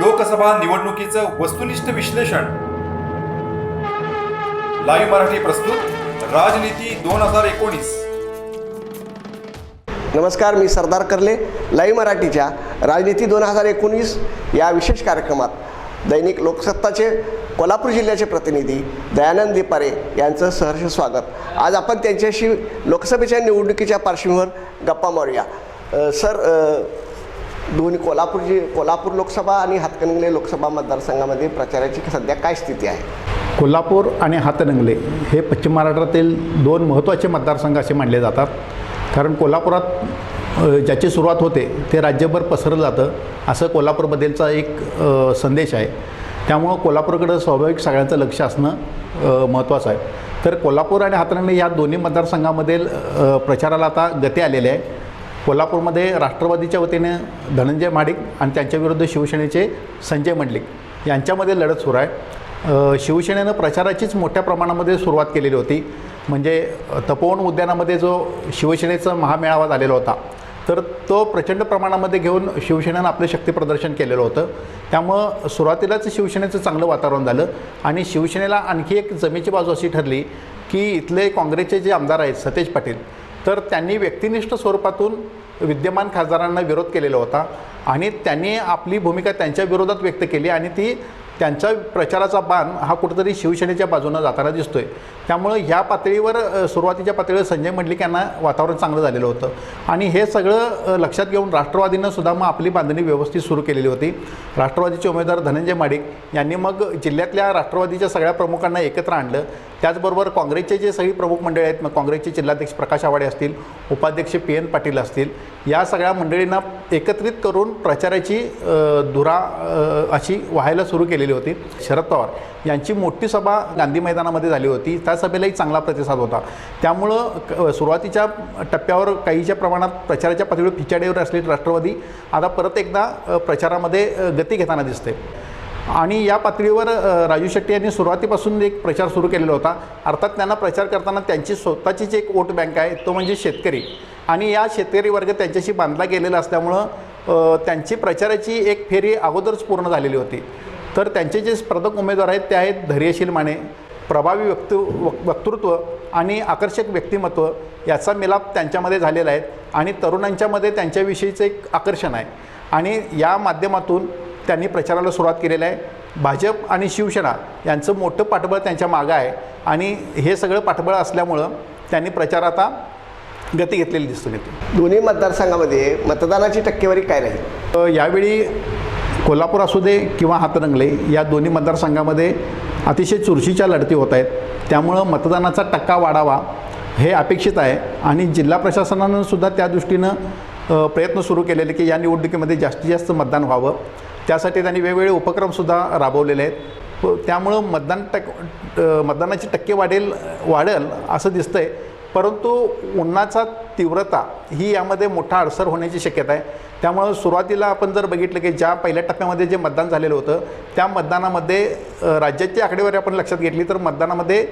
लोकसभा निवडणुकीचं वस्तुनिष्ठ विश्लेषण. लाईव्ह मराठी प्रस्तुत राजनीती दोन हजार एकोणीस. नमस्कार मी सरदार कर्ले. लाईव्ह मराठीच्या राजनीती दोन हजार एकोणीस या विशेष कार्यक्रमात दैनिक लोकसत्ताचे कोल्हापूर जिल्ह्याचे प्रतिनिधी दयानंद दिपारे यांचं सहर्ष स्वागत. आज आपण त्यांच्याशी लोकसभेच्या निवडणुकीच्या पार्श्वभूमीवर गप्पा मारूया. सर दोन्ही कोल्हापूर कोल्हापूर लोकसभा आणि हातकणंगले लोकसभा मतदारसंघामध्ये प्रचाराची सध्या काय स्थिती आहे? कोल्हापूर आणि हातनंगले हे पश्चिम महाराष्ट्रातील दोन महत्त्वाचे मतदारसंघ असे मानले जातात. कारण कोल्हापुरात ज्याची सुरुवात होते ते राज्यभर पसरलं जातं असं कोल्हापूरबद्दलचा एक संदेश आहे. त्यामुळं कोल्हापूरकडं स्वाभाविक सगळ्यांचं लक्ष असणं महत्त्वाचं आहे. तर कोल्हापूर आणि हातनंगले या दोन्ही मतदारसंघामधील प्रचाराला आता गती आलेली आहे. कोल्हापूरमध्ये राष्ट्रवादीच्या वतीने धनंजय माडिक आणि त्यांच्याविरुद्ध शिवसेनेचे संजय मंडलिक यांच्यामध्ये लढत सुरू आहे. शिवसेनेनं प्रचाराचीच मोठ्या प्रमाणामध्ये सुरुवात केलेली होती. म्हणजे तपोवन उद्यानामध्ये जो शिवसेनेचा महामेळावा झालेला होता तर तो प्रचंड प्रमाणामध्ये घेऊन शिवसेनेनं आपलं शक्तीप्रदर्शन केलेलं होतं. त्यामुळं सुरुवातीलाच शिवसेनेचं चांगलं वातावरण झालं आणि शिवसेनेला आणखी एक जमेची बाजू अशी ठरली की इथले काँग्रेसचे जे आमदार आहेत सतेज पाटील तर त्यांनी व्यक्तिनिष्ठ स्वरूपातून विद्यमान खासदारांना विरोध केलेला होता आणि त्यांनी आपली भूमिका त्यांच्या विरोधात व्यक्त केली आणि ती त्यांच्या प्रचाराचा बाण हा कुठंतरी शिवसेनेच्या बाजूनं जाताना दिसतोय. त्यामुळं ह्या पातळीवर सुरुवातीच्या पातळीवर संजय मंडलिक यांना वातावरण चांगलं झालेलं होतं. आणि हे सगळं लक्षात घेऊन राष्ट्रवादीनं सुद्धा मग आपली बांधणी व्यवस्थित सुरू केलेली होती. राष्ट्रवादीचे उमेदवार धनंजय माडिक यांनी मग जिल्ह्यातल्या राष्ट्रवादीच्या सगळ्या प्रमुखांना एकत्र आणलं. त्याचबरोबर काँग्रेसचे जे सगळी प्रमुख मंडळी आहेत मग काँग्रेसचे जिल्हाध्यक्ष प्रकाश आवाडे असतील उपाध्यक्ष पी एन पाटील असतील या सगळ्या मंडळींना एकत्रित करून प्रचाराची धुरा अशी व्हायला सुरू केलेली होती. शरद पवार यांची मोठी सभा गांधी मैदानामध्ये झाली होती. त्या सभेलाही चांगला प्रतिसाद होता. त्यामुळं सुरुवातीच्या टप्प्यावर काहीच्या प्रमाणात प्रचाराच्या पातळीवर फिचाडीवर असलेली राष्ट्रवादी आता परत एकदा प्रचारामध्ये गती घेताना दिसते. आणि या पातळीवर राजू शेट्टी यांनी सुरुवातीपासून एक प्रचार सुरू केलेला होता. अर्थात त्यांना प्रचार करताना त्यांची स्वतःचीच एक वोट बँक आहे तो म्हणजे शेतकरी. आणि या शेतकरी वर्ग त्यांच्याशी बांधला गेलेला असल्यामुळं त्यांची प्रचाराची एक फेरी अगोदरच पूर्ण झालेली होती. तर त्यांचे जे स्पर्धक उमेदवार आहेत ते आहेत धैर्यशील माने प्रभावी व्यक्ती वक- वक्तृत्व आणि आकर्षक व्यक्तिमत्व याचा मिलाप त्यांच्यामध्ये झालेला आहे आणि तरुणांच्यामध्ये त्यांच्याविषयीचं एक आकर्षण आहे. आणि या माध्यमातून त्यांनी प्रचाराला सुरुवात केलेली आहे. भाजप आणि शिवसेना यांचं मोठं पाठबळ त्यांच्या मागं आहे आणि हे सगळं पाठबळ असल्यामुळं त्यांनी प्रचार आता गती घेतलेली दिसून येते. दोन्ही मतदारसंघामध्ये मतदानाची टक्केवारी काय राहील? यावेळी कोल्हापूर असू दे किंवा हातरंगले या दोन्ही मतदारसंघामध्ये अतिशय चुरशीच्या लढती होत आहेत. त्यामुळं मतदानाचा टक्का वाढावा हे अपेक्षित आहे आणि जिल्हा प्रशासनानं सुद्धा त्या दृष्टीनं प्रयत्न सुरू केलेले की या निवडणुकीमध्ये जास्तीत जास्त मतदान व्हावं. त्यासाठी त्यांनी वेगवेगळे उपक्रमसुद्धा राबवलेले आहेत. त्यामुळं मतदान टक मतदानाची टक्के वाढेल वाढेल असं दिसतंय. परंतु उन्हाचा तीव्रता ही यामध्ये मोठा अडसर होण्याची शक्यता आहे. त्यामुळं सुरुवातीला आपण जर बघितलं की ज्या पहिल्या टप्प्यामध्ये जे मतदान झालेलं होतं त्या मतदानामध्ये राज्याची आकडेवारी आपण लक्षात घेतली तर मतदानामध्ये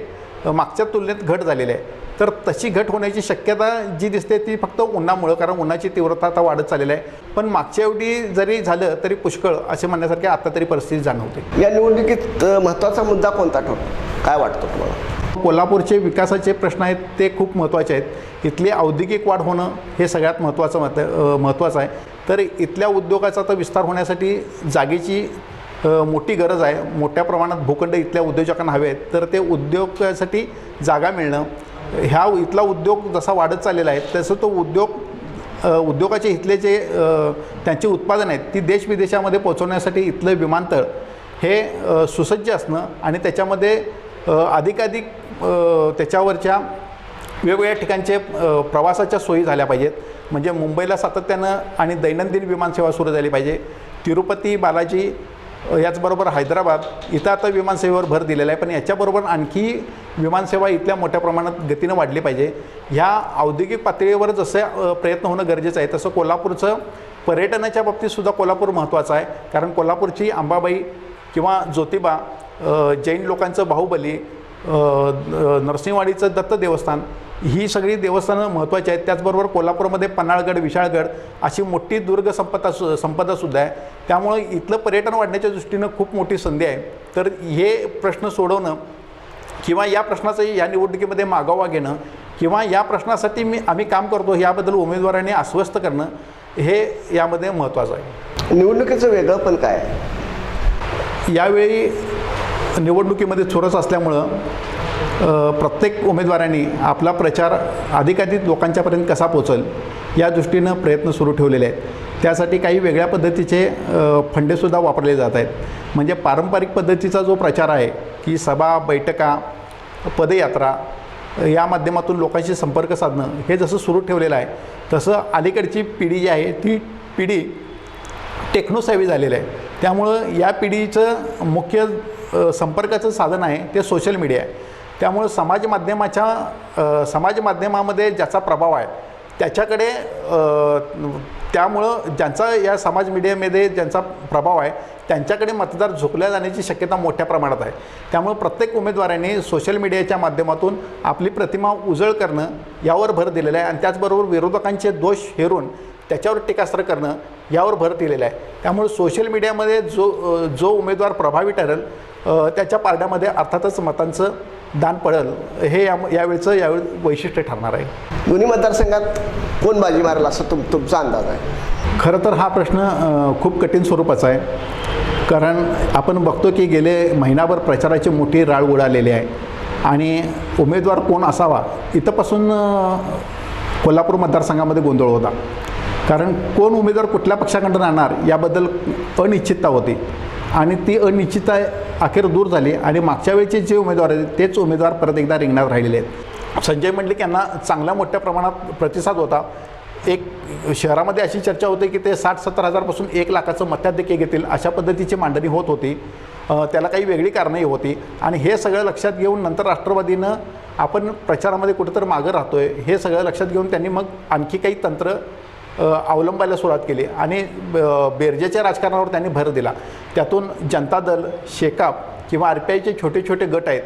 मागच्या तुलनेत घट झालेली आहे. तर तशी घट होण्याची शक्यता जी दिसते ती फक्त उन्हामुळं कारण उन्हाची तीव्रता आता वाढत चाललेली आहे. पण मागच्या एवढी जरी झालं तरी पुष्कळ असे म्हणण्यासारखे आता तरी परिस्थिती जाणवते. या निवडणुकीत महत्त्वाचा मुद्दा कोणता ठरतो? काय वाटतं तुम्हाला? कोल्हापूरचे विकासाचे प्रश्न आहेत ते खूप महत्त्वाचे आहेत. इथली औद्योगिक वाढ होणं हे सगळ्यात महत्त्वाचं मत महत्त्वाचं आहे. तर इथल्या उद्योगाचा तर विस्तार होण्यासाठी जागेची मोठी गरज आहे. मोठ्या प्रमाणात भूखंड इथल्या उद्योजकांना हवे आहेत. तर ते उद्योगासाठी जागा मिळणं ह्या इथला उद्योग जसा वाढत चाललेला आहे तसं तो उद्योग उद्योगाचे इथले जे त्यांचे उत्पादन आहेत ती देश विदेशामध्ये पोहोचवण्यासाठी इथलं विमानतळ हे सुसज्ज असणं आणि त्याच्यामध्ये अधिकाधिक त्याच्यावरच्या वेगवेगळ्या ठिकाणचे प्रवासाच्या सोयी झाल्या पाहिजेत. म्हणजे मुंबईला सातत्यानं आणि दैनंदिन विमानसेवा सुरू झाली पाहिजे. तिरुपती बालाजी याचबरोबर हैदराबाद इथं आता विमानसेवेवर भर दिलेला आहे. पण याच्याबरोबर आणखी विमानसेवा इथल्या मोठ्या प्रमाणात गतीनं वाढली पाहिजे. ह्या औद्योगिक पातळीवर जसं प्रयत्न होणं गरजेचं आहे तसं कोल्हापूरचं पर्यटनाच्या बाबतीतसुद्धा कोल्हापूर महत्त्वाचं आहे. कारण कोल्हापूरची अंबाबाई किंवा ज्योतिबा जैन लोकांचं बाहुबली नरसिंहवाडीचं दत्त देवस्थान ही सगळी देवस्थानं महत्त्वाची आहेत. त्याचबरोबर कोल्हापूरमध्ये पन्हाळगड विशाळगड अशी मोठी दुर्ग संपदा सु संपदासुद्धा आहे. त्यामुळे इथलं पर्यटन वाढण्याच्या दृष्टीनं खूप मोठी संधी आहे. तर हे प्रश्न सोडवणं किंवा या प्रश्नाचं या निवडणुकीमध्ये मागोवा घेणं किंवा या प्रश्नासाठी मी आम्ही काम करतो याबद्दल उमेदवारांनी आश्वस्त करणं हे यामध्ये महत्त्वाचं आहे. निवडणुकीचं वेगळं पण काय आहे? यावेळी निवडणुकीमध्ये चोरस असल्यामुळं प्रत्येक उमेदवारांनी आपला प्रचार अधिकाधिक लोकांच्यापर्यंत कसा पोचल या दृष्टीनं प्रयत्न सुरू ठेवलेले आहेत. त्यासाठी काही वेगळ्या पद्धतीचे फंडेसुद्धा वापरले जात आहेत. म्हणजे पारंपरिक पद्धतीचा जो प्रचार आहे की सभा बैठका पदयात्रा या माध्यमातून लोकांशी संपर्क साधणं हे जसं सुरू ठेवलेलं आहे तसं अलीकडची पिढी जी आहे ती पिढी टेक्नोसेवी झालेली आहे. त्यामुळं या पिढीचं मुख्य संपर्काचं साधन आहे ते सोशल मीडिया आहे. त्यामुळं समाज माध्यमाच्या समाज माध्यमामध्ये ज्याचा प्रभाव आहे त्याच्याकडे त्यामुळं ज्यांचा या समाज मीडियामध्ये ज्यांचा प्रभाव आहे त्यांच्याकडे मतदार झुकल्या जाण्याची शक्यता मोठ्या प्रमाणात आहे. त्यामुळे प्रत्येक उमेदवारांनी सोशल मीडियाच्या माध्यमातून आपली प्रतिमा उजळ करणं यावर भर दिलेला आहे. आणि त्याचबरोबर विरोधकांचे दोष हेरून त्याच्यावर टीकास्त्र करणं यावर भर दिलेला आहे. त्यामुळे सोशल मीडियामध्ये जो जो उमेदवार प्रभावी ठरेल त्याच्या पारड्यामध्ये अर्थातच मतांचं दान पडेल हे या यावेळचं यावेळी वैशिष्ट्य ठरणार आहे. दोन्ही मतदारसंघात कोण बाजी मारेल असं तुम तुमचा अंदाज आहे? खरं तर हा प्रश्न खूप कठीण स्वरूपाचा आहे. कारण आपण बघतो की गेले महिनाभर प्रचाराची मोठी राळ उडालेली आहे. आणि उमेदवार कोण असावा इथंपासून कोल्हापूर मतदारसंघामध्ये गोंधळ होता. कारण कोण उमेदवार कुठल्या पक्षाकडून राहणार याबद्दल अनिश्चितता होती. आणि ती अनिश्चितता अखेर दूर झाली आणि मागच्या वेळचे जे उमेदवार आहेत तेच उमेदवार परत एकदा रिंगणात राहिलेले आहेत. संजय मंडलिक यांना चांगल्या मोठ्या प्रमाणात प्रतिसाद होता. एक शहरामध्ये अशी चर्चा होते की ते साठ सत्तर हजारपासून एक लाखाचं मत्याधिक्य घेतील अशा पद्धतीची मांडणी होत होती. त्याला काही वेगळी कारणंही होती. आणि हे सगळं लक्षात घेऊन नंतर राष्ट्रवादीनं आपण प्रचारामध्ये कुठेतरी मागं राहतो आहे हे सगळं लक्षात घेऊन त्यांनी मग आणखी काही तंत्र अवलंबायला सुरुवात केली आणि ब- बेरजेच्या राजकारणावर त्यांनी भर दिला. त्यातून जनता दल शेकाप किंवा आर पी आयचे छोटे छोटे गट आहेत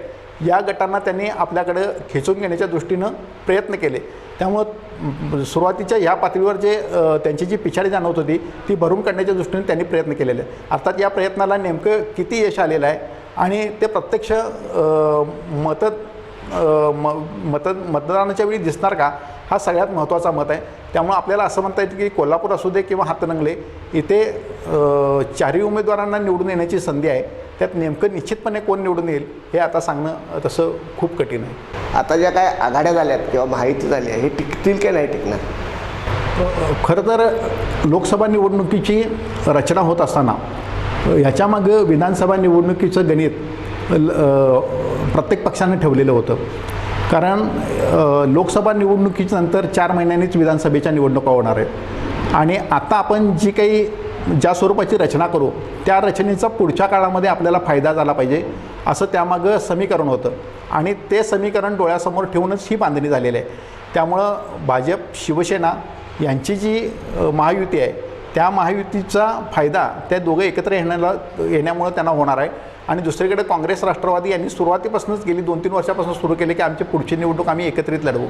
या गटांना त्यांनी आपल्याकडं खेचून घेण्याच्या दृष्टीनं प्रयत्न केले. त्यामुळं सुरुवातीच्या ह्या पातळीवर जे त्यांची जी पिछाडी जाणवत होती ती भरून काढण्याच्या दृष्टीने त्यांनी प्रयत्न केलेले. अर्थात या प्रयत्नाला नेमकं किती यश आलेलं आहे आणि ते प्रत्यक्ष मत म मत मतदानाच्या वेळी दिसणार का? हा सगळ्यात महत्त्वाचा मत आहे. त्यामुळं आपल्याला असं म्हणता येतं की कोल्हापूर असू दे किंवा हातनंगले इथे चारही उमेदवारांना निवडून येण्याची संधी आहे. त्यात नेमकं निश्चितपणे कोण निवडून येईल हे आता सांगणं तसं खूप कठीण आहे. आता ज्या काय आघाड्या झाल्यात किंवा माहिती झाली आहे हे टिकतील की नाही टिकणार? खरं तर लोकसभा निवडणुकीची रचना होत असताना ह्याच्यामागं विधानसभा निवडणुकीचं गणित प्रत्येक पक्षाने ठेवलेलं होतं. कारण लोकसभा निवडणुकीच्या नंतर चार महिन्यांनीच विधानसभेच्या निवडणुका होणार आहेत. आणि आता आपण जी काही ज्या स्वरूपाची रचना करू त्या रचनेचा पुढच्या काळामध्ये आपल्याला फायदा झाला पाहिजे असं त्यामागं समीकरण होतं. आणि ते समीकरण डोळ्यासमोर ठेवूनच ही बांधणी झालेली आहे. त्यामुळं भाजप शिवसेना यांची जी महायुती आहे त्या महायुतीचा फायदा त्या दोघं एकत्र येण्याला येण्यामुळं त्यांना होणार आहे. आणि दुसरीकडे काँग्रेस राष्ट्रवादी यांनी सुरुवातीपासूनच गेली दोन तीन वर्षापासून सुरू केले की आमची पुढची निवडणूक आम्ही एकत्रित लढवू.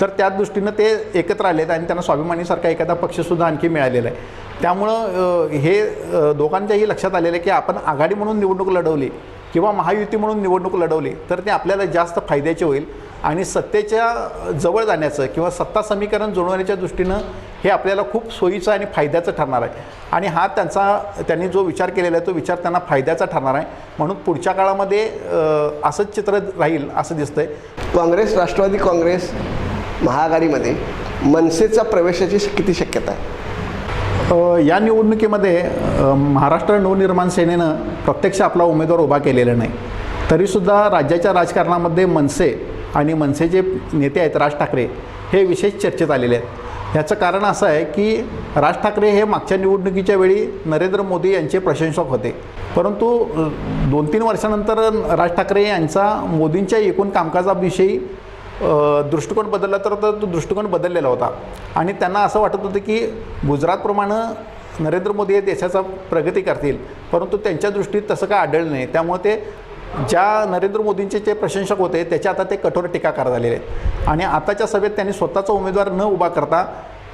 तर त्या दृष्टीनं ते एकत्र आलेत आणि त्यांना स्वाभिमानीसारखा एखादा पक्षसुद्धा आणखी मिळालेला आहे. त्यामुळं हे दोघांच्याही लक्षात आलेलं आहे की आपण आघाडी म्हणून निवडणूक लढवली किंवा महायुती म्हणून निवडणूक लढवली तर ते आपल्याला जास्त फायद्याचे होईल. आणि सत्तेच्या जवळ जाण्याचं किंवा सत्ता समीकरण जुळवण्याच्या दृष्टीनं हे आपल्याला खूप सोयीचं आणि फायद्याचं ठरणार आहे. आणि हा त्यांचा त्यांनी जो विचार केलेला आहे तो विचार त्यांना फायद्याचा ठरणार आहे. म्हणून पुढच्या काळामध्ये असंच चित्र राहील असं दिसतंय. काँग्रेस राष्ट्रवादी काँग्रेस महाआघाडीमध्ये मनसेचा प्रवेशाची किती शक्यता आहे? या निवडणुकीमध्ये महाराष्ट्र नवनिर्माण सेनेनं प्रत्यक्ष आपला उमेदवार उभा केलेला नाही. तरीसुद्धा राज्याच्या राजकारणामध्ये मनसे आणि मनसेचे नेते आहेत राज ठाकरे हे विशेष चर्चेत आलेले आहेत. याचं कारण असं आहे की राज ठाकरे हे मागच्या निवडणुकीच्या वेळी नरेंद्र मोदी यांचे प्रशंसक होते. परंतु दोन तीन वर्षानंतर राज ठाकरे यांचा मोदींच्या एकूण कामकाजाविषयी दृष्टिकोन बदलला तर तो तो दृष्टिकोन बदललेला होता. आणि त्यांना असं वाटत होतं की गुजरातप्रमाणे नरेंद्र मोदी हे देशाचा प्रगती करतील परंतु त्यांच्या दृष्टीत तसं काय आढळलं नाही. त्यामुळे ते ज्या नरेंद्र मोदींचे जे प्रशंसक होते त्याचे आता ते कठोर टीकाकार झालेले आहेत. आणि आताच्या सभेत त्यांनी स्वतःचा उमेदवार न उभा करता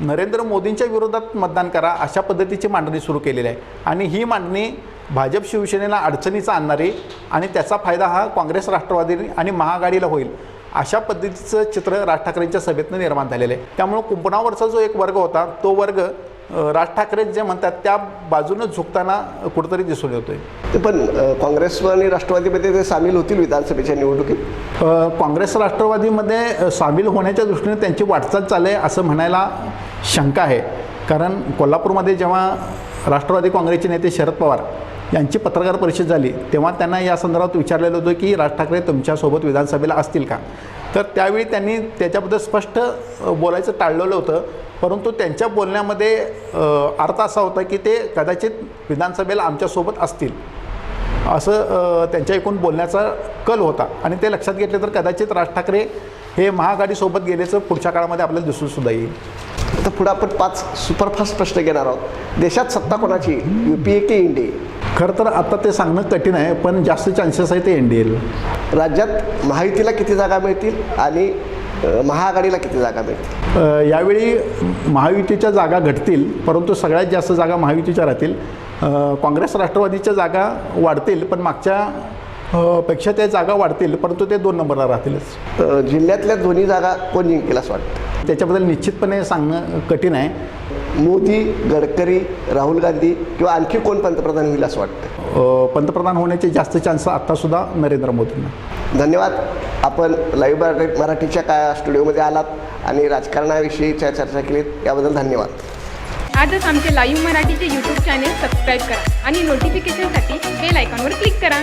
नरेंद्र मोदींच्या विरोधात मतदान करा अशा पद्धतीची मांडणी सुरू केलेली आहे. आणि ही मांडणी भाजप शिवसेनेला अडचणीचा आणणारी आणि त्याचा फायदा हा काँग्रेस राष्ट्रवादी आणि महाआघाडीला होईल अशा पद्धतीचं चित्र राज ठाकरेंच्या सभेतनं निर्माण झालेलं आहे. त्यामुळं कुंपणावरचा जो एक वर्ग होता तो वर्ग राज ठाकरे जे म्हणतात त्या बाजूनं झुकताना कुठंतरी दिसून येतोय. ते पण काँग्रेस आणि राष्ट्रवादीमध्ये ते सामील होतील विधानसभेच्या निवडणुकीत? काँग्रेस राष्ट्रवादीमध्ये सामील होण्याच्या दृष्टीने त्यांची वाटचाल चालू आहे असं म्हणायला शंका आहे. कारण कोल्हापूरमध्ये जेव्हा राष्ट्रवादी काँग्रेसचे नेते शरद पवार यांची पत्रकार परिषद झाली तेव्हा त्यांना या संदर्भात विचारलेलं होतं की राज ठाकरे तुमच्यासोबत विधानसभेला असतील का? तर त्यावेळी त्यांनी त्याच्याबद्दल स्पष्ट बोलायचं टाळलेलं होतं. परंतु त्यांच्या बोलण्यामध्ये अर्थ असा होता की ते कदाचित विधानसभेला आमच्यासोबत असतील. असं त्यांच्या एकूण बोलण्याचा कल होता. आणि ते लक्षात घेतले तर कदाचित राज ठाकरे हे महाआघाडीसोबत गेल्याचं पुढच्या काळामध्ये आपल्याला दिसून सुद्धा येईल. आता पुढे आपण पाच सुपरफास्ट प्रश्न घेणार आहोत. देशात सत्ता कोणाची? यू पी ए की इंडी खरं तर आता ते सांगणं कठीण आहे पण जास्त चान्सेस आहे ते एन डी एल राज्यात महायुतीला किती जागा मिळतील आणि महाआघाडीला किती जागा मिळतील? यावेळी महायुतीच्या जागा घटतील परंतु सगळ्यात जास्त जागा महायुतीच्या राहतील. काँग्रेस राष्ट्रवादीच्या जागा वाढतील पण मागच्या पेक्षा त्या जागा वाढतील परंतु ते दोन नंबरला राहतीलच. जिल्ह्यातल्या दोन्ही जागा कोण जिंकेल असं वाटतं? त्याच्याबद्दल निश्चितपणे सांगणं कठीण आहे. मोदी गडकरी राहुल गांधी किंवा आणखी कोण पंतप्रधान होईल असं वाटतं? पंतप्रधान होण्याचे जास्त चान्स आत्तासुद्धा नरेंद्र मोदींना. धन्यवाद. आपण लाईव्ह मराठी मराठीच्या काय स्टुडिओमध्ये आलात आणि राजकारणाविषयीच्या चर्चा केलीत. याबद्दल धन्यवाद. आजच आमचे लाईव्ह मराठीचे यूट्यूब चॅनेल सबस्क्राईब करा आणि नोटिफिकेशनसाठी बेल आयकॉनवर क्लिक करा.